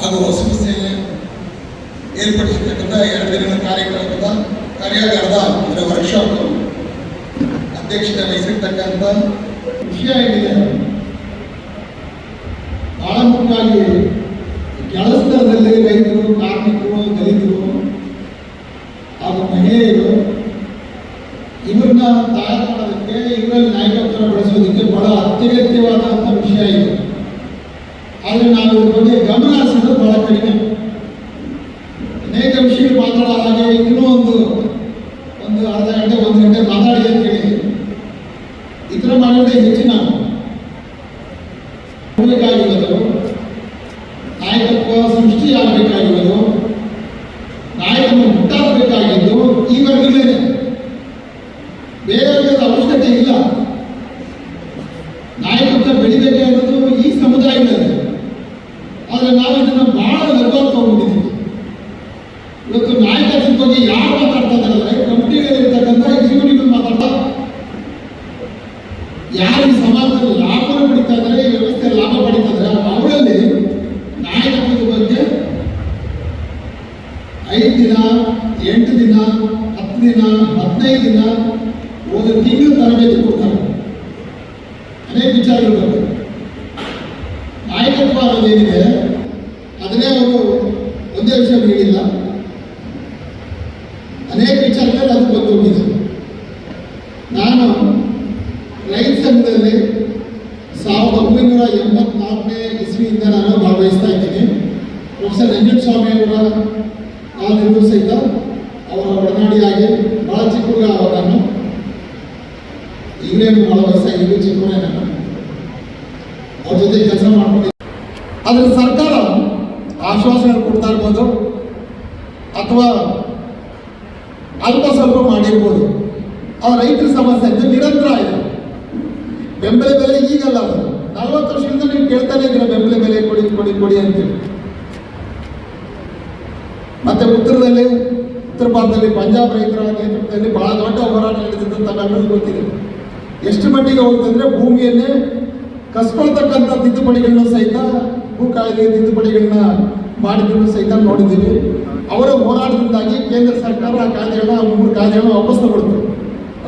ಹಾಗೂ ಸೇನೆ ಏರ್ಪಡಿಸಿರ್ತಕ್ಕಂಥ ಎರಡು ದಿನಗಳ ಕಾರ್ಯಕ್ರಮದ ಕಾರ್ಯಾಗಾರದ ಅಂದರೆ ವರ್ಕ್ಶಾಪ್ ಅಧ್ಯಕ್ಷತೆ ವಹಿಸಿರ್ತಕ್ಕಂಥ ವಿಷಯ ಏನಿದೆ? ಬಹಳ ಮುಖ್ಯವಾಗಿ ಕೆಲಸದಲ್ಲಿ ರೈತರು, ಕಾರ್ಮಿಕರು, ದಲಿತರು ಹಾಗೂ ಮಹಿಳೆಯರು ಇವ್ರನ್ನ ತಯಾರು ಮಾಡೋದಕ್ಕೆ ಇವರಲ್ಲಿ ನಾಯಕತ್ವ ಬಳಸೋದಕ್ಕೆ ಬಹಳ ಅತ್ಯಗತ್ಯವಾದಂಥ ವಿಷಯ ಇದು. ಆದರೆ ನಾನು ಇದ್ರ ಬಗ್ಗೆ ಗಮನ ಹರಿಸೋದು ಬಹಳ ಕಡಿಮೆ. ಅನೇಕ ವಿಷಯಗಳು ಮಾತಾಡೋ ಹಾಗೆ ಇನ್ನೂ ಒಂದು ಒಂದು ಅರ್ಧ ಗಂಟೆ, ಒಂದು ಗಂಟೆ ಮಾತಾಡಿ ಅಂತ ಅಂತೇಳಿ ಈ ಥರ ಮಾಡೋದೇ ಹೆಚ್ಚಿನ ಆಗಬೇಕಾಗಿರೋದು ನಾಯಕತ್ವ ಸೃಷ್ಟಿಯಾಗಬೇಕಾಗಿರೋದು. ನಾಯಕನ ಹುಟ್ಟಾಗಬೇಕಾಗಿದ್ದು ಈ ವರ್ಗದಲ್ಲೇ ಬೇರೆ ಅವಶ್ಯಕತೆ ಇಲ್ಲ ನಾಯಕತ್ವ ಬೆಳಿಬೇಕು ಅನ್ನೋದು ಈ ಸಮುದಾಯದಲ್ಲಿ ಆದರೆ ನಾವು ಬಹಳ ಲಘುವಾಗಿ ತಗೊಂಡಿದ್ದೀವಿ ಇವತ್ತು ನಾಯಕತ್ವದ ಬಗ್ಗೆ ಯಾರು ಮಾತಾಡ್ತಾ ಇದ್ದಾರೆ? ಕಂಪ್ನಿಗಳಿರ್ತಕ್ಕಂಥ ಎಕ್ಸಿಕ್ಯೂಟಿವ್ ಮಾತಾಡ್ತಾ ಯಾರು ಸಮಾಜದಲ್ಲಿ ಲಾಭ ಪಡಿತಾ ಇದ್ದಾರೆ, ಈ ವ್ಯವಸ್ಥೆ ಲಾಭ ಪಡಿತಾ ಇದ್ದಾರೆ? ಅವರಲ್ಲಿ ನಾಯಕತ್ವದ ಬಗ್ಗೆ ಐದು ದಿನ, ಎಂಟು ದಿನ, ಹತ್ತು ದಿನ, ಹದಿನೈದು ದಿನ ಒಂದು ತಿಂಗಳು ತರಬೇತಿ ಕೊಡ್ತಾರೆ ಅನೇಕ ವಿಚಾರಗಳು ಬರ್ತವೆ ನಾಯಕತ್ವ ಅನ್ನೋದೇನಿದೆ ಅದನ್ನೇ ಅವರು ಒಂದೇ ವಿಷಯ ಹೇಳಿಲ್ಲ ಅನೇಕ ವಿಚಾರಗಳು ಅದು ಬಂದೋಗಿದೆ ನಾನು ರೈತ ಸಂಘದಲ್ಲಿ ಸಾವಿರದ ಒಂಬೈನೂರ ಎಂಬತ್ನಾಲ್ಕನೇ ಇಸ್ವಿಯಿಂದ ನಾನು ಭಾಗವಹಿಸ್ತಾ ಇದ್ದೀನಿ. ಪ್ರೊಫೆಸರ್ ಸ್ವಾಮಿ ಅವರ ಕಾಲದಿಂದಲೂ ಸಹಿತ ಅವರ ಒಡನಾಡಿಯಾಗಿ ಬಹಳ ಚಿಕ್ಕ ಅವಾಗ ನಾನು ಈಗಲೇ ಬಹಳ ವಯಸ್ಸಾಗಿದ್ದು ಚಿಕ್ಕವನೇ ನಾನು. ಅವ್ರ ಜೊತೆ ಕೆಲಸ ಮಾಡ್ಕೊಂಡಿದ್ದೆ ಆದರೆ ಸರ್ಕಾರ ಆಶ್ವಾಸನೆ ಕೊಡ್ತಾ ಇರ್ಬೋದು. ಅಥವಾ ಅಲ್ಪ ಸ್ವಲ್ಪ ಮಾಡಿರ್ಬೋದು. ಆ ರೈತರ ಸಮಸ್ಯೆ ನಿರಂತರ ಇದೆ. ಬೆಂಬಲ ಬೆಲೆ ಈಗಲ್ಲ ಅದು. ನಲವತ್ತು ವರ್ಷದಿಂದ ನೀವು ಕೇಳ್ತಾನೆ ಇದ್ದೀರ, ಬೆಂಬಲ ಬೆಲೆ ಕೊಡಿ ಕೊಡಿ ಕೊಡಿ ಅಂತೇಳಿ ಮತ್ತೆ ಉತ್ತರದಲ್ಲಿ, ಉತ್ತರ ಭಾರತದಲ್ಲಿ ಪಂಜಾಬ್ ರೈತರ ನೇತೃತ್ವದಲ್ಲಿ ಬಹಳ ದೊಡ್ಡ ಹೋರಾಟ ನಡೆದಿದ್ದು ತಮ್ಮೆಲ್ಲರಿಗೂ ಗೊತ್ತಿದೆ. ಎಷ್ಟು ಮಟ್ಟಿಗೆ ಹೋಗ್ತಂದ್ರೆ ಭೂಮಿಯನ್ನೇ ಕಸ್ಕೊಳ್ತಕ್ಕಂಥ ತಿದ್ದುಪಡಿಗಳನ್ನು ಸಹಿತ ಭೂ ಕಾಯ್ದೆ ತಿದ್ದುಪಡಿಗಳನ್ನ ಮಾಡಿದ್ರು ಸಹಿತ ನೋಡಿದ್ದೀವಿ. ಅವರ ಹೋರಾಟದಿಂದಾಗಿ ಕೇಂದ್ರ ಸರ್ಕಾರ ಆ ಕಾಯ್ದೆಗಳನ್ನ ಮೂರು ಕಾಯ್ದೆಗಳನ್ನ ವಾಪಸ್ ತಗೊಳ್ತು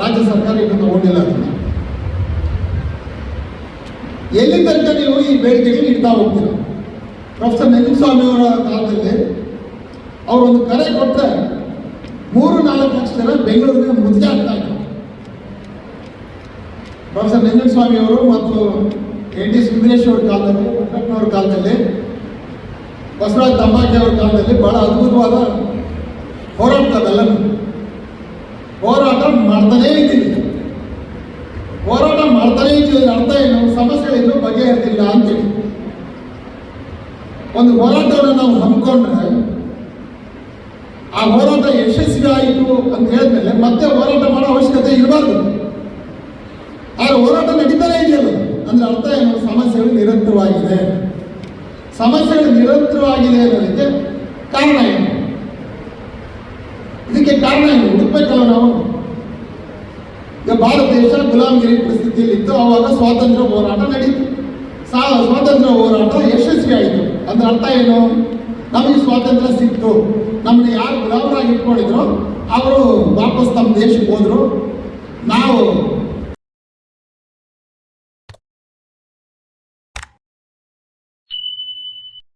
ರಾಜ್ಯ ಸರ್ಕಾರ ಇದನ್ನು ತಗೊಂಡಿಲ್ಲ ಅದನ್ನು. ಎಲ್ಲಿ ತನಕ ನೀವು ಈ ಬೇಡಿಕೆಗಳು ಇಡ್ತಾ ಹೋಗ್ತೀರ? ಪ್ರೊಫೆಸರ್ ಸ್ವಾಮಿ ಅವರ ಕಾಲದಲ್ಲಿ ಅವರೊಂದು ಕರೆ ಕೊಟ್ಟರೆ ಮೂರು ನಾಲ್ಕು ಲಕ್ಷ ಜನ ಬೆಂಗಳೂರಿಗೆ ಮುದ್ದೆ ಆಗ್ತಾ ಇದ್ರು. ಪ್ರೊಫೆಸರ್ ಸ್ವಾಮಿ ಅವರು ಮತ್ತು ಎನ್ ಟಿ ಸುಂದರೇಶ್ ಅವ್ರ ಕಾಲದಲ್ಲಿ ವೆಂಕಟನವರ ಕಾಲದಲ್ಲಿ, ಬಸವರಾಜ ತಂಬಾಕಿ ಅವ್ರ ಕಾಲದಲ್ಲಿ ಬಹಳ ಅದ್ಭುತವಾದ ಹೋರಾಟ ಅವೆಲ್ಲನೂ ಹೋರಾಟ ಮಾಡ್ತಾನೇ ಇದ್ದೀನಿ. ಹೋರಾಟ ಮಾಡ್ತಾನೇ ಇದ್ದೀವಿ ಅರ್ಥ ಏನು? ಸಮಸ್ಯೆಗಳಿಂದ ಬಗೆಹರಿದಿಲ್ಲ ಅಂತೇಳಿ. ಒಂದು ಹೋರಾಟವನ್ನು ನಾವು ಹಮ್ಮಿಕೊಂಡ್ರೆ, ಆ ಹೋರಾಟ ಯಶಸ್ವಿ ಆಯಿತು ಅಂತ ಹೇಳಿದ್ಮೇಲೆ ಮತ್ತೆ ಹೋರಾಟ ಮಾಡೋ ಅವಶ್ಯಕತೆ ಇರಬಾರ್ದು ಆದ್ರೆ ಹೋರಾಟ ನಡೀತಾನೆ ಇದೆಯಲ್ಲ ಅಂದ್ರೆ ಅರ್ಥ ಏನು? ಸಮಸ್ಯೆಗಳು ನಿರಂತರವಾಗಿದೆ. ಸಮಸ್ಯೆಗಳು ನಿರಂತರವಾಗಿದೆ ಅನ್ನೋದಕ್ಕೆ ಕಾರಣ ಏನು? ಇದಕ್ಕೆ ಕಾರಣ ಏನು? ಹುಡುಕ್ಬೇಕಲ್ಲ ನಾವು ಈಗ ಭಾರತ ದೇಶ ಗುಲಾಮಗಿರಿ ಪರಿಸ್ಥಿತಿಯಲ್ಲಿ ಇತ್ತು ಆವಾಗ ಸ್ವಾತಂತ್ರ್ಯ ಹೋರಾಟ ನಡೀತು. ಸ್ವಾತಂತ್ರ್ಯ ಹೋರಾಟ ಯಶಸ್ವಿ ಆಯಿತು. ಅಂದ್ರೆ ಅರ್ಥ ಏನು? ನಮಗೆ ಸ್ವಾತಂತ್ರ್ಯ ಸಿಕ್ತು. ನಮ್ಮನ್ನ ಯಾರು ಗುಲಾಮರಾಗಿ ಇಟ್ಕೊಂಡಿದ್ರು ಅವರು ವಾಪಸ್ ತಮ್ಮ ದೇಶಕ್ಕೆ ಹೋದ್ರು. ನಾವು